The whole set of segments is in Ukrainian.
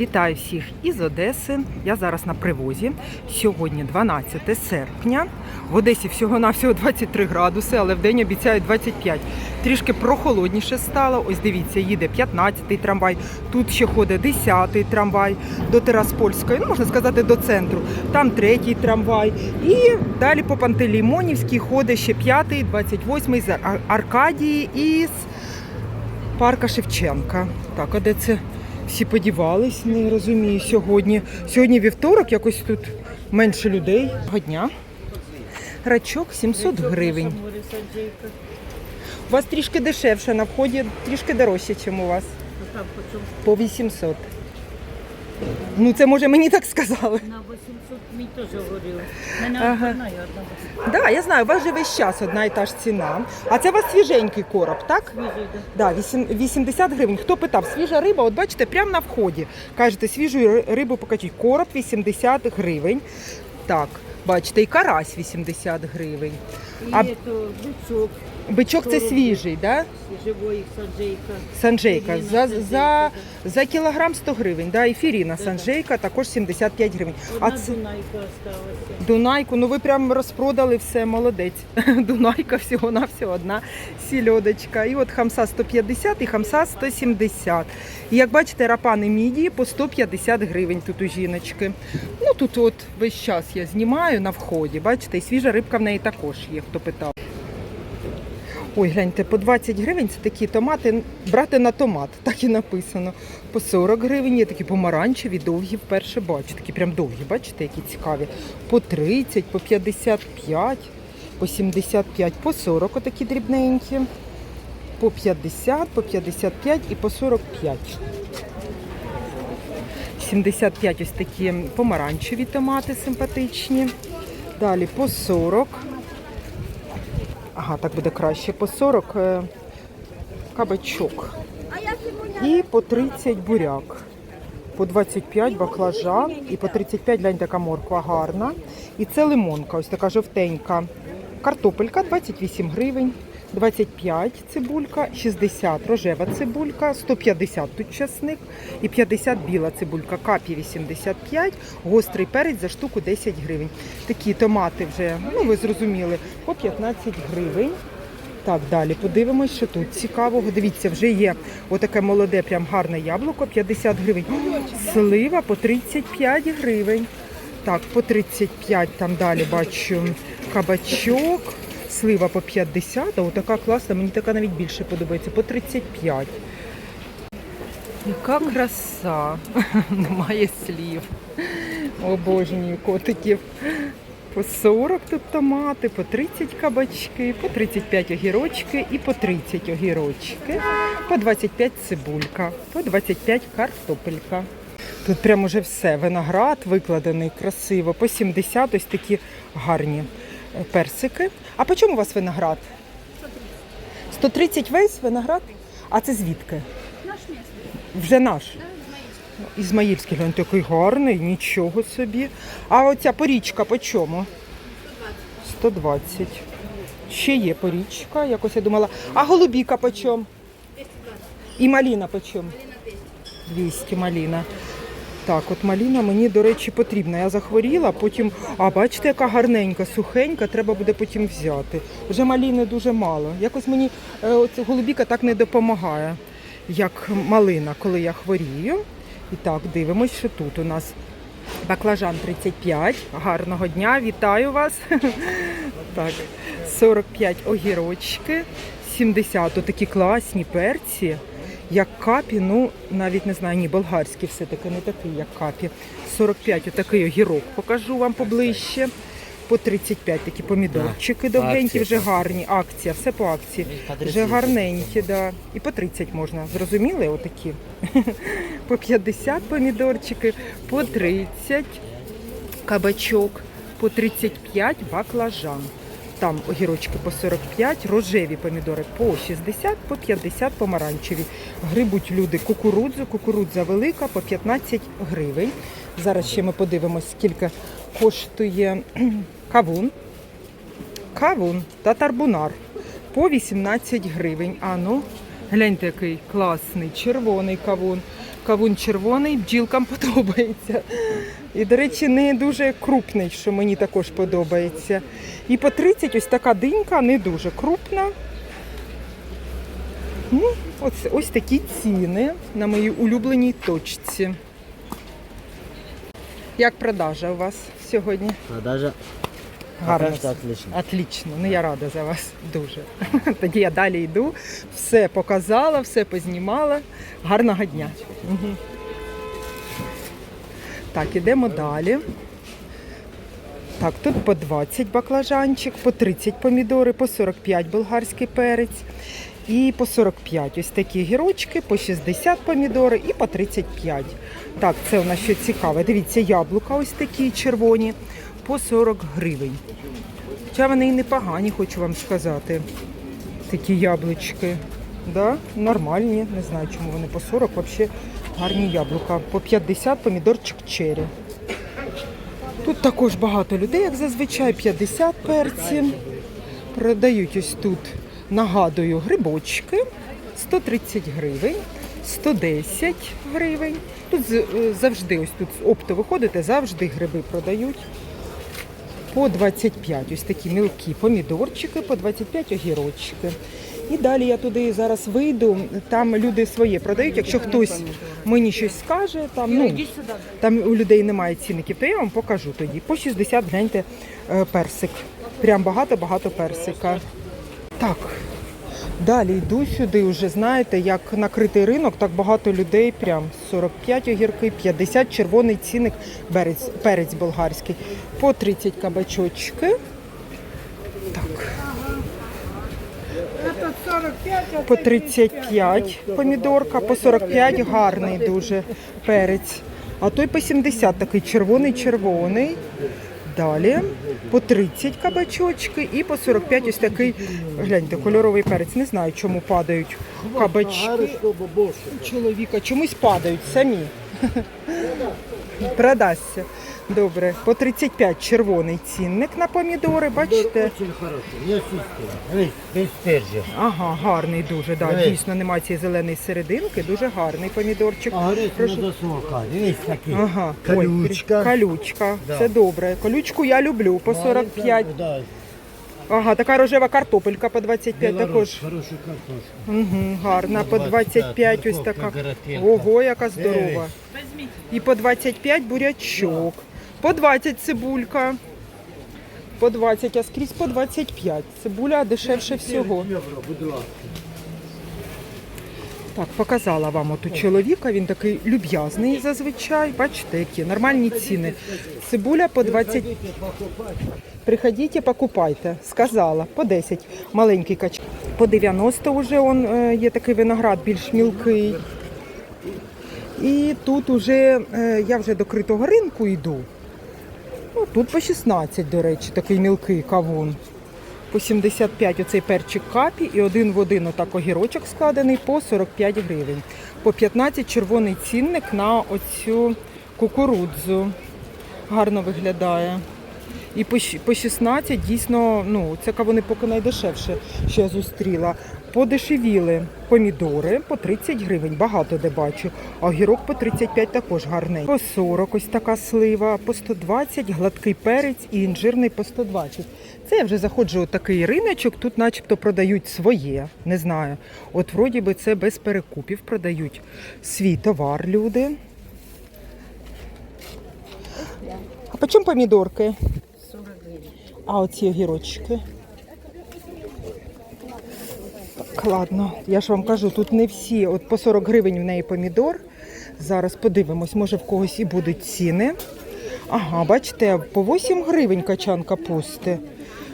Вітаю всіх із Одеси. Я зараз на привозі. Сьогодні 12 серпня. В Одесі всього-навсього 23 градуси, але в день обіцяють 25. Трішки прохолодніше стало. Ось дивіться, їде 15-й трамвай. Тут ще ходить 10-й трамвай до Тераспольської, ну можна сказати, до центру. Там третій трамвай. І далі по Пантелеймонівській ходить ще 5-й, 28-й з Ар- Аркадії із парка Шевченка. Так, а де це всі подівались, не розумію сьогодні. Сьогодні вівторок, якось тут менше людей. Дня. Рачок 700 гривень. У вас трішки дешевше, на вході трішки дорожче, ніж у вас. По 800. Ну, це може мені так сказали. На 800 мені теж говорили. Мене Ага. одна і одна. Так, да, я знаю, у вас же весь час одна і та ж ціна. А це у вас свіженький короб, так? Свіжий, Да, да. вісім- 80 гривень. Хто питав, свіжа риба, от бачите, прямо на вході. Кажете, свіжу ри- рибу покажіть. Короб 80 гривень. Так, бачите, і карась 80 гривень. І А- то бичок, Бичок це 40 свіжий, да? живої санджейка. Санджейка. За, за, за кілограм 100 гривень. Да? І фіріна санджейка також 75 гривень. А Одна це дунайка осталася. Дунайку, ну ви прям розпродали все, молодець. Дунайка всього-навсього одна сільодочка. І от хамса 150 і хамса 170. І як бачите, рапани мідії по 150 гривень тут у жіночки. Ну тут от весь час я знімаю на вході, бачите, і свіжа рибка в неї також є, хто питав. Ой, гляньте, по 20 гривень це такі томати, брати на томат, так і написано. По 40 гривень є такі помаранчеві, довгі, вперше бачу. Такі прям довгі, бачите, які цікаві. По 30, по 55, по 75, по 40 отакі дрібненькі. По 50, по 55 і по 45. 75 ось такі помаранчеві томати симпатичні. Далі по 40. Ага, так буде краще. По 40 е, кабачок. І по 30 буряк. По 25 баклажан і по 35 глянь, така морква гарна. І це лимонка, ось така жовтенька. Картопелька 28 гривень, 25 цибулька, 60 рожева цибулька, 150 тут часник і 50 біла цибулька, капі 85, гострий перець за штуку 10 гривень. Такі томати вже, ну ви зрозуміли, по 15 гривень. Так, далі подивимось, що тут цікавого. Дивіться, вже є отаке молоде, прям гарне яблуко, 50 гривень. Слива по 35 гривень. Так, по 35 там далі бачу кабачок, слива по 50, а отака класна, мені така навіть більше подобається, по 35. Яка краса, немає слів. Обожнюю котиків. По 40 тут томати, по 30 кабачки, по 35 огірочки і по 30 огірочки, по 25 цибулька, по 25 картопелька. Тут прямо уже все. Виноград викладений красиво, по 70 ось такі гарні персики. А по чому у вас виноград? 130 весь виноград? А це звідки? Наш місце. Вже наш. Ізмаїльський, глянь, такий гарний, нічого собі. А оця порічка по чому? 120. Ще є порічка, якось я думала. А голубіка по чому? І маліна по чому? 200 маліна. Так, от маліна мені, до речі, потрібна. Я захворіла, потім, а бачите, яка гарненька, сухенька, треба буде потім взяти. Вже маліни дуже мало. Якось мені оце голубіка так не допомагає, як малина, коли я хворію. І так, дивимось, що тут у нас баклажан 35. Гарного дня, вітаю вас. Так, 45 огірочки, 70 такі класні перці. Як капі, ну навіть не знаю, ні, болгарський все-таки не такий, як капі. 45 отакий огірок покажу вам поближче. По 35 такі помідорчики довгенькі, вже гарні. Акція, все по акції. Вже гарненькі, да. І по 30 можна. Зрозуміли отакі? По 50 помідорчики, по 30 кабачок, по 35 баклажан. Там огірочки по 45, рожеві помідори по 60, по 50 помаранчеві. Грибуть люди кукурудзу, кукурудза велика по 15 гривень. Зараз ще ми подивимось, скільки коштує кавун. Кавун та тарбунар по 18 гривень. А ну, гляньте, який класний червоний кавун. Кавун червоний, бджілкам подобається. І, до речі, не дуже крупний, що мені також подобається. І по 30 ось така динька, не дуже крупна. Ну, ось, ось такі ціни на моїй улюбленій точці. Як продажа у вас сьогодні? Продажа Гарно. что отлично. Отлично, ну я рада за вас дуже. Тоді я далі йду, все показала, все познімала. Гарного дня. Так, ідемо далі. Так, тут по 20 баклажанчик, по 30 помідори, по 45 болгарський перець і по 45 ось такі гірочки, по 60 помідори і по 35. Так, це у нас ще цікаве. Дивіться, яблука ось такі червоні по 40 гривень. Хоча вони і непогані, хочу вам сказати. Такі яблучки. Да? Нормальні, не знаю, чому вони по 40, взагалі гарні яблука. По 50 помідорчик черрі. Тут також багато людей, як зазвичай, 50 перців. Продають ось тут, нагадую, грибочки 130 гривень, 110 гривень. Тут е, завжди, ось тут з опту виходите, завжди гриби продають. По 25 ось такі мілкі помідорчики, по 25 огірочки. І далі я туди зараз вийду, там люди своє продають. Якщо хтось мені щось скаже, там, ну, там у людей немає цінників, то я вам покажу тоді. По 60 гляньте е, персик. Прям багато-багато персика. Так, далі йду сюди, вже знаєте, як накритий ринок, так багато людей, прям 45 огірки, 50 червоний цінник, перець, перець болгарський, по 30 кабачочки. Так. По 35 помідорка, по 45 гарний дуже перець. А той по 70 такий червоний-червоний. Далі по 30 кабачочки і по 45 ось такий, гляньте, кольоровий перець. Не знаю, чому падають кабачки. Чоловіка чомусь падають самі. Продасться. Добре, по 35 червоний цінник на помідори, бачите? Хороший. Без. Ага, гарний дуже, да, Дивись. дійсно немає цієї зеленої серединки, дуже гарний помідорчик. А горить Прошу. не. Дивись такий. Ага, Колючка. Ой, колючка, Да. це добре. Колючку я люблю по 45. Да, Ага, така рожева картопелька по 25 Белорус, також. Хороша картошка. Угу, гарна, по 25 ось така. Ого, яка здорова. І по 25 бурячок. По 20 цибулька. По 20, а скрізь по 25. Цибуля дешевше всього. Євро, будь ласка. Так, показала вам оту чоловіка, він такий люб'язний зазвичай. Бачите, які нормальні ціни. Цибуля по 20. Приходіть, покупайте. Сказала, по 10. Маленький кач. По 90 вже он, е, є такий виноград, більш мілкий. І тут уже е, я вже до критого ринку йду. Ну, тут по 16, до речі, такий мілкий кавун. По 75 оцей перчик капі і один в один отак огірочок складений по 45 гривень. По 15 червоний цінник на оцю кукурудзу. Гарно виглядає. І по, 16 дійсно, ну, це кавуни поки найдешевше, що я зустріла. Подешевіли помідори по 30 гривень, багато де бачу. А огірок по 35 також гарний. По 40 ось така слива, по 120 гладкий перець і інжирний по 120. Це я вже заходжу у такий риночок, тут начебто продають своє, не знаю. От вроді би це без перекупів продають свій товар люди. А по чому помідорки? 40 гривен. А оці огірочки. Так, ладно, я ж вам кажу, тут не всі. От по 40 гривень в неї помідор. Зараз подивимось, може в когось і будуть ціни. Ага, бачите, по 8 гривень качан капусти.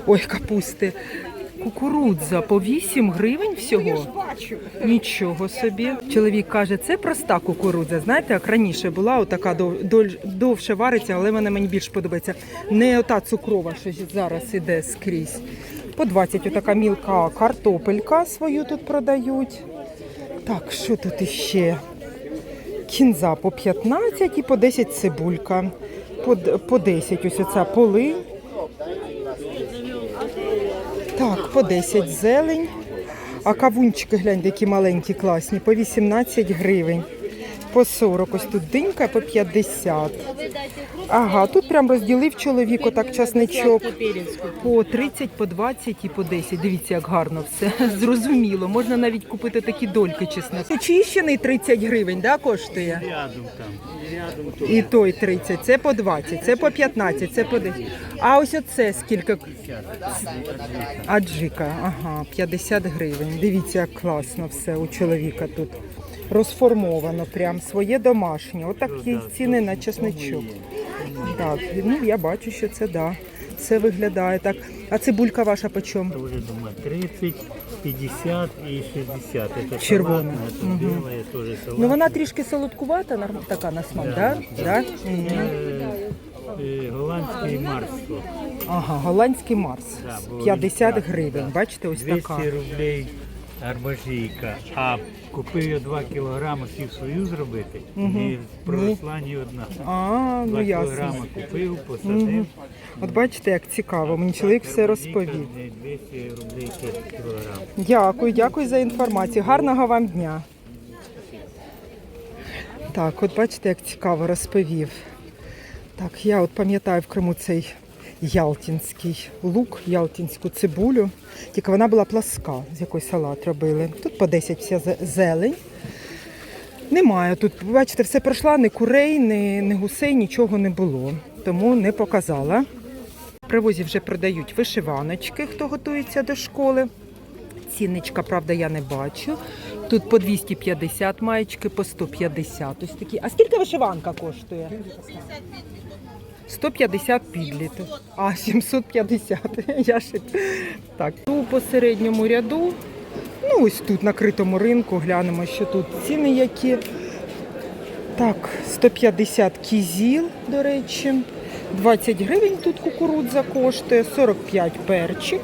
Ой, капусти. Кукурудза по 8 гривень всього. Нічого собі. Чоловік каже, це проста кукурудза. Знаєте, як раніше була, отака довше вариться, але вона мені більш подобається. Не ота цукрова, що зараз іде скрізь. По 20 отака мілка картопелька свою тут продають. Так, що тут іще? Кінза по 15 і по 10 цибулька. По, по 10 ось оця полинь. Так, по 10 зелень. А кавунчики, гляньте, які маленькі, класні, по 18 гривень. По 40. Ось тут динька по 50. Ага, тут прям розділив чоловік отак часничок. По 30, по 20 і по 10. Дивіться, як гарно все. Зрозуміло. Можна навіть купити такі дольки чесноку. Очищений 30 гривень, да, коштує? Рядом там. І той 30, це по 20, це по 15, це по 10. А ось оце скільки? Аджика, ага, 50 гривень. Дивіться, як класно все у чоловіка тут Розформовано, прям своє домашнє. Отакі ціни на чесничок. Так, ну я бачу, що це да. Все виглядає так. А цибулька ваша по чому? Тоже думаю, 30, 50 и 60. Это Червоная. салатная, это Мгм. белая, тоже салат. Ну вона трішки солодкувата, норм- така на смак, да? Да? Мгм. Э, э, голландский марство. Ага, голландський Марс. Да, було 50 відкат, гривень. да. Бачите, ось 200 така. рублей арбажійка. А купив я 2 кілограми, хотів свою зробити. І проросла ні одна. А, 2 ну ясно. кілограми купив, посадив. От бачите, як цікаво. Мені чоловік все розповів. Арбажійка 200 рублей кілограм. Дякую, дякую за інформацію. Гарного вам дня. Так, от бачите, як цікаво розповів. Так, я от пам'ятаю в Криму цей ялтинський лук, ялтинську цибулю. Тільки вона була пласка, з якої салат робили. Тут по 10 вся зелень. Немає тут, бачите, все пройшла, ні курей, ні, ні гусей, нічого не було. Тому не показала. В привозі вже продають вишиваночки, хто готується до школи. Цінничка, правда, я не бачу. Тут по 250 маєчки, по 150. Ось такі. А скільки вишиванка коштує? 150 підліток. А, 750. Я ще... Так, тут по середньому ряду. Ну, ось тут на критому ринку глянемо, що тут ціни які. Так, 150 кізіл, до речі. 20 гривень тут кукурудза коштує, 45 перчик,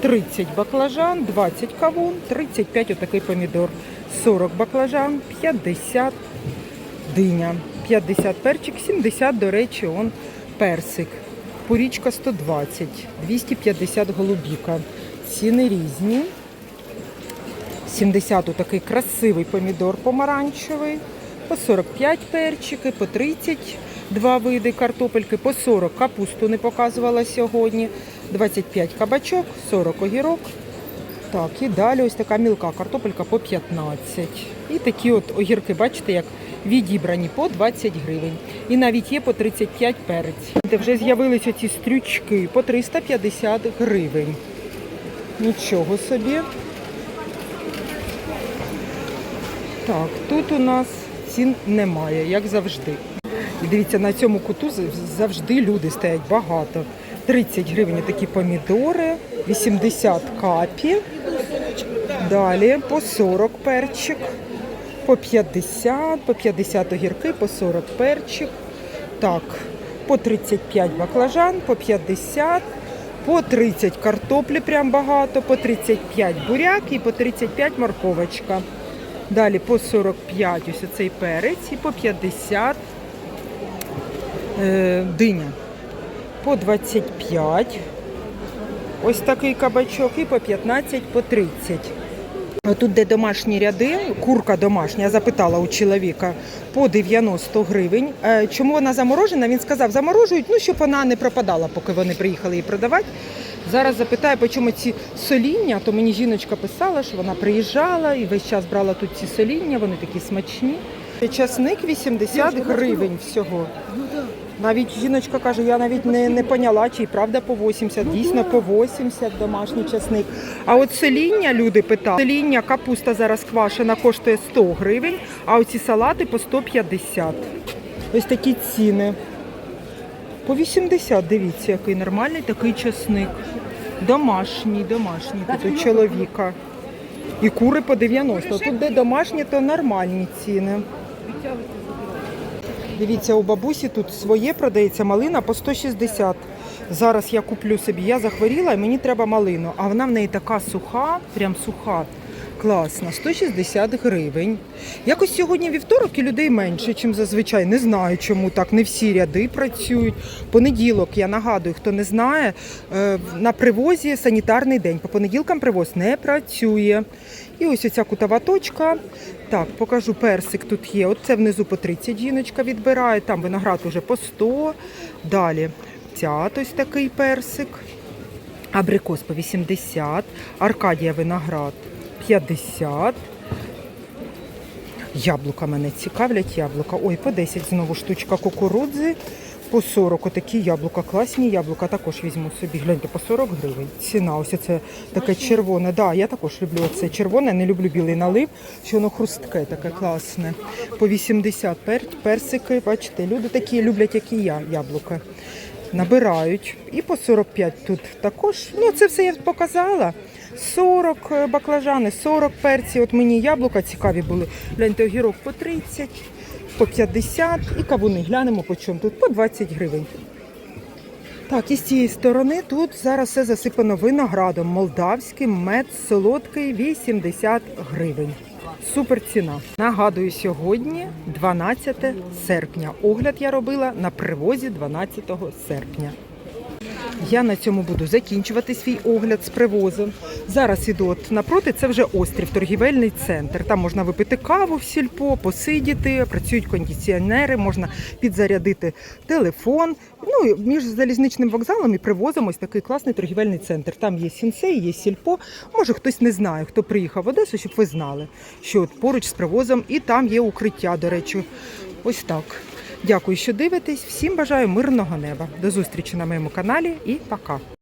30 баклажан, 20 кавун, 35 отакий помідор, 40 баклажан, 50 диня, 50 перчик, 70, до речі, он персик. Порічка 120, 250 голубіка. Ціни різні. 70 такий красивий помідор помаранчевий, по 45 перчики, по 30 два види картопельки, по 40 капусту не показувала сьогодні, 25 кабачок, 40 огірок. Так, і далі ось така мілка картопелька по 15. І такі от огірки, бачите, як відібрані по 20 гривень. І навіть є по 35 перець. Де вже з'явилися ці стрючки по 350 гривень. Нічого собі. Так, тут у нас цін немає, як завжди. І дивіться, на цьому куту завжди люди стоять багато. 30 гривень такі помідори, 80 капі. Далі по 40 перчик, по 50, по 50 огірки, по 40 перчик. Так, по 35 баклажан, по 50, по 30 картоплі прям багато, по 35 буряк і по 35 морковочка. Далі по 45 ось оцей перець і по 50 е, диня. По 25 ось такий кабачок і по 15, по 30. Тут, де домашні ряди, курка домашня, я запитала у чоловіка, по 90 гривень. Е, Чому вона заморожена? Він сказав, заморожують, ну, щоб вона не пропадала, поки вони приїхали її продавати. Зараз запитаю, по чому ці соління, то мені жіночка писала, що вона приїжджала і весь час брала тут ці соління, вони такі смачні. Часник 80 гривень всього. Навіть жіночка каже, я навіть не, не поняла, чи правда по 80, дійсно по 80 домашній часник. А от сеління люди питали. Сеління, капуста зараз квашена коштує 100 гривень, а оці салати по 150. Ось такі ціни. По 80, дивіться, який нормальний такий часник. Домашній, домашній, тут у чоловіка. І кури по 90. Тут де домашні, то нормальні ціни. Дивіться, у бабусі тут своє продається малина по 160. Зараз я куплю собі. Я захворіла і мені треба малину. А вона в неї така суха, прям суха. Класно, 160 гривень. Якось сьогодні вівторок і людей менше, ніж зазвичай. Не знаю, чому так. Не всі ряди працюють. Понеділок, я нагадую, хто не знає, е, на привозі санітарний день. По понеділкам привоз не працює. І ось оця кутова точка. Так, покажу персик тут є. От це внизу по 30 жіночка відбирає, там виноград уже по 100. Далі цят ось такий персик. Абрикос по 80, Аркадія виноград 50. Яблука мене цікавлять, яблука. Ой, по 10 знову штучка кукурудзи. По 40 отакі яблука, класні яблука. Також візьму собі. Гляньте, по 40 гривень. Ціна, ось це таке червоне. Да, я також люблю це червоне, не люблю білий налив, що воно хрустке, таке класне. По 80 пер, персики, бачите, люди такі люблять, як і я, яблука набирають. І по 45 тут також. Ну, це все я показала. 40 е, баклажани, 40 перці. От мені яблука цікаві були. Гляньте, огірок по 30, по 50 і кавуни. Глянемо по чому тут по 20 гривень. Так, і з цієї сторони тут зараз все засипано виноградом. Молдавський мед солодкий 80 гривень. Супер ціна. Нагадую, сьогодні 12 серпня. Огляд я робила на привозі 12 серпня. Я на цьому буду закінчувати свій огляд з привозом. Зараз іду от напроти, це вже острів, торгівельний центр. Там можна випити каву в сільпо, посидіти, працюють кондиціонери, можна підзарядити телефон. Ну, між залізничним вокзалом і привозом ось такий класний торгівельний центр. Там є сінсей, є сільпо. Може, хтось не знає, хто приїхав в Одесу, щоб ви знали, що от поруч з привозом і там є укриття, до речі. Ось так. Дякую, що дивитесь. Всім бажаю мирного неба. До зустрічі на моєму каналі і пока.